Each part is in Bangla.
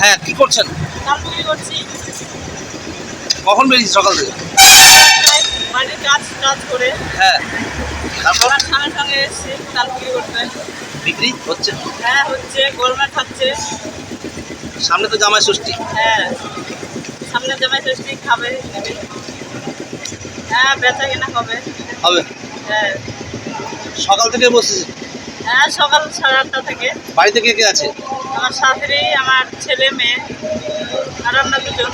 হ্যাঁ কি করছেন? কখন বেরিয়েছি সকাল থেকে? বাড়ির কাজ কাজ করে। হ্যাঁ তারপর? বিক্রি হচ্ছে? হ্যাঁ হচ্ছে গোলমাল খাচ্ছে। সামনে তো জামাই ষষ্ঠী। হ্যাঁ সামনে জামাই ষষ্ঠী খাবে। হ্যাঁ বেচা কেনা হবে। হবে? হ্যাঁ। সকাল থেকে বসেছি হ্যাঁ সকাল সাড়ে আটটা থেকে। বাড়িতে কে কে আছে? আমার শাশুড়ি আমার ছেলে মেয়ে আর আমরা দুজন।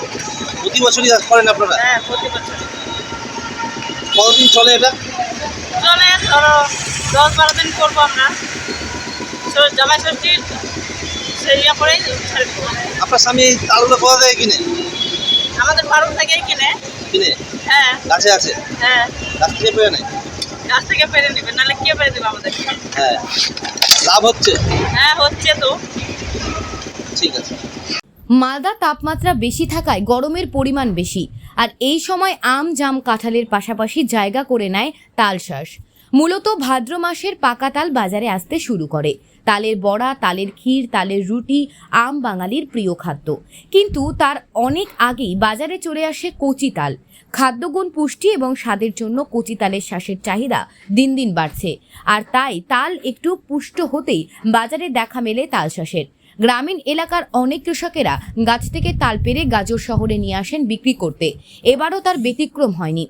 প্রতি বছরই করেন আপনারা? হ্যাঁ প্রতি বছর কতদিন চলে এটা? চলে ধরো দশ বারো দিন করব আমরা। জামাই ষষ্ঠীর সেই ইয়ে করেই আপনার স্বামী তালগুলো কোথা থেকে কিনে? আমাদের ফার্ম থেকেই কিনে। কিনে? হ্যাঁ। গাছে আছে? হ্যাঁ। গাছ থেকে পেয়ে নেয়? গাছ থেকে পেরে নেবে নাহলে কে পেরে দেবে আমাদের? হ্যাঁ। লাভ হচ্ছে? হ্যাঁ হচ্ছে তো। ঠিক আছে। মালদা তাপমাত্রা বেশি থাকায় গরমের পরিমাণ বেশি, আর এই সময় আম, জাম, কাঁঠালের পাশাপাশি জায়গা করে নেয় তালশাঁস। মূলত ভাদ্র মাসের পাকা তাল বাজারে আসতে শুরু করে। তালের বড়া, তালের ক্ষীর, তালের রুটি আম বাঙালির প্রিয় খাদ্য। কিন্তু তার অনেক আগেই বাজারে চলে আসে কচি তাল। খাদ্যগুণ পুষ্টি এবং স্বাদের জন্য কচি তালের শ্বাসের চাহিদা দিন দিন বাড়ছে। আর তাই তাল একটু পুষ্ট হতেই বাজারে দেখা মেলে তালশাঁসের। গ্রামীণ এলাকার অনেক কৃষকেরা গাছ থেকে তাল পেরে গাজর শহরে নিয়ে আসেন বিক্রি করতে। এবারও তার ব্যতিক্রম হয়নি।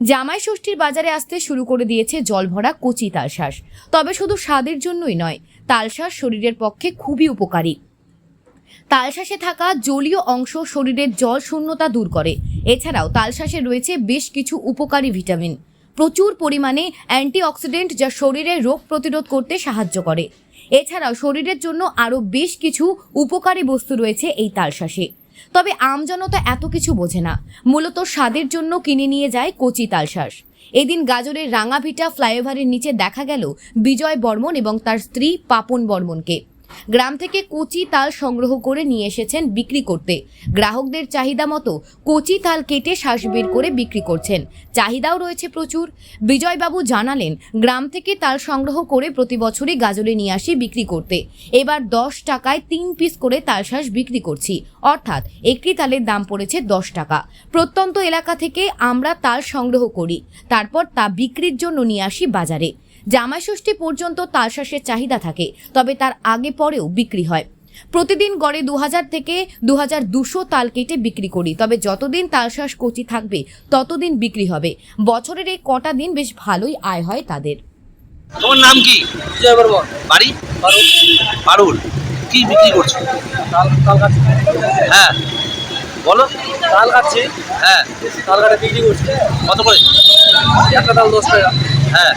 জামাই ষষ্ঠীর বাজারে আসতে শুরু করে দিয়েছে জলভরা কচি তালশাঁস তবে শুধু স্বাদের জন্যই নয় তালশাঁস শরীরের পক্ষে খুবই উপকারী। তালশাঁসে থাকা জলীয় অংশ শরীরের জল শূন্যতা দূর করে। এছাড়াও তালশাঁসে রয়েছে বেশ কিছু উপকারী ভিটামিন। প্রচুর পরিমাণে অ্যান্টিঅক্সিডেন্ট যা শরীরে রোগ প্রতিরোধ করতে সাহায্য করে। এছাড়াও শরীরের জন্য আরও বেশ কিছু উপকারী বস্তু রয়েছে এই তালশাঁসে তবে আমজনতা এত কিছু বোঝে না। মূলত স্বাদের জন্য কিনে নিয়ে যায় কচি তালশাঁস এদিন গাজরের রাঙাভিটা ফ্লাইওভারের নিচে দেখা গেল বিজয় বর্মন এবং তার স্ত্রী পাপন বর্মনকে। গ্রাম থেকে কচি তাল সংগ্রহ করে নিয়ে এসেছেন বিক্রি করতে। গ্রাহকদের চাহিদা মতো কচি তাল কেটে শ্বাস বের করে বিক্রি করছেন। চাহিদাও রয়েছে প্রচুর। বিজয়বাবু জানালেন, গ্রাম থেকে তাল সংগ্রহ করে প্রতি বছরই গাজলে নিয়ে আসি বিক্রি করতে। এবার দশ টাকায় তিন পিস করে তালশ্বাস বিক্রি করছি। অর্থাৎ একটি তালের দাম পড়েছে দশ টাকা। প্রত্যন্ত এলাকা থেকে আমরা তাল সংগ্রহ করি। তারপর তা বিক্রির জন্য নিয়ে আসি বাজারে। জামাই ষষ্ঠী পর্যন্ত তালশ্বাসের চাহিদা থাকে তবে তার আগে পরেও বিক্রি হয়। প্রতিদিন গড়ে দু হাজার থেকে দু হাজার দুশো তাল কেটে বিক্রি করি তবে যতদিন তালশ্বাস কচি থাকবে ততদিন বিক্রি হবে। বছরের এই কটা দিন বেশ ভালোই আয় হয় তাদের। তোমার নাম কি? বিজয় বর্মন বাড়ি পারুল কি বিক্রি করছ? তাল তাল কাটছি হ্যাঁ। বলো। তাল কাটছি হ্যাঁ। তাল কাটে বিক্রি করছি। কত করে? একটা তাল দশ টাকা। হ্যাঁ।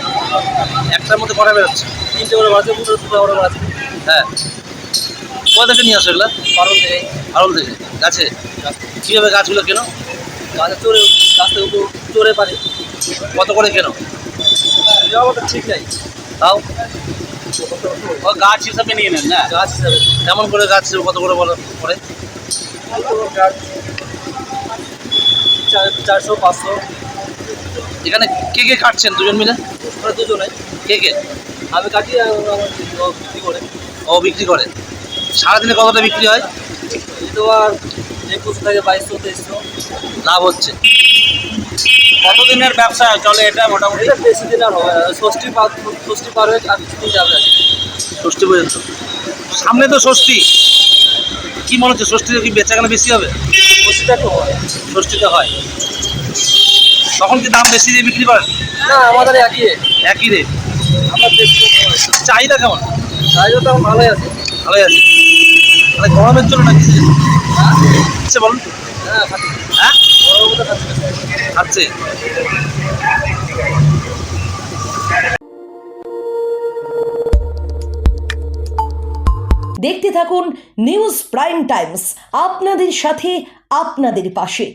একটার মধ্যে কটা বেরোচ্ছে। তিনটে করে বাড়ছে দুটো দুটো করে বাড়ছে হ্যাঁ। কোথা থেকে নিয়ে আসো এগুলো? পারুল থেকে। পারুল থেকে? গাছে? কীভাবে গাছগুলো কেনো? গাছে চড়ে গাছ থেকে উপর চড়ে পারে। কত করে কেনো? ঠিক নাই। তাও? ও গাছ হিসাবে নিয়ে নেন না? গাছ হিসাবে। কেমন করে গাছ কত করে বলো? করে গাছ? চারশো পাঁচশো। এখানে কে কে কাটছেন দুজন মিলে? আমরা দুজনে। কে কে? আমি কাটি আর ও আমার ও বিক্রি করে। ও বিক্রি করে। সারাদিনে কতটা বিক্রি হয়? এই তোমার একুশ থেকে বাইশশো তেইশশো লাভ হচ্ছে। কতদিনের ব্যবসা চলে এটা মোটামুটি? বেশি দিন আর হবে ষষ্ঠী পার ষষ্ঠী পার হয়ে আর কিছুদিন যাবে। আর কি। ষষ্ঠী পর্যন্ত। সামনে তো ষষ্ঠী। কি মনে হচ্ছে ষষ্ঠীতে কি বেচাকেনা বেশি হবে? ষষ্ঠীটা একটু হয়। ষষ্ঠীতে হয়। তখন কি দাম বেশি দিয়ে বিক্রি করেন? না আমাদের একই একই রেট? চাহিদা কেমন? চাহিদা তো ভালোই আছে। ভালোই আছে। মানে গরমের জন্য নাকি আচ্ছা বলুন। হ্যাঁ হ্যাঁ? খাচ্ছে দেখতে থাকুন নিউজ প্রাইম টাইমস আপনাদের সাথে আপনাদের পাশে।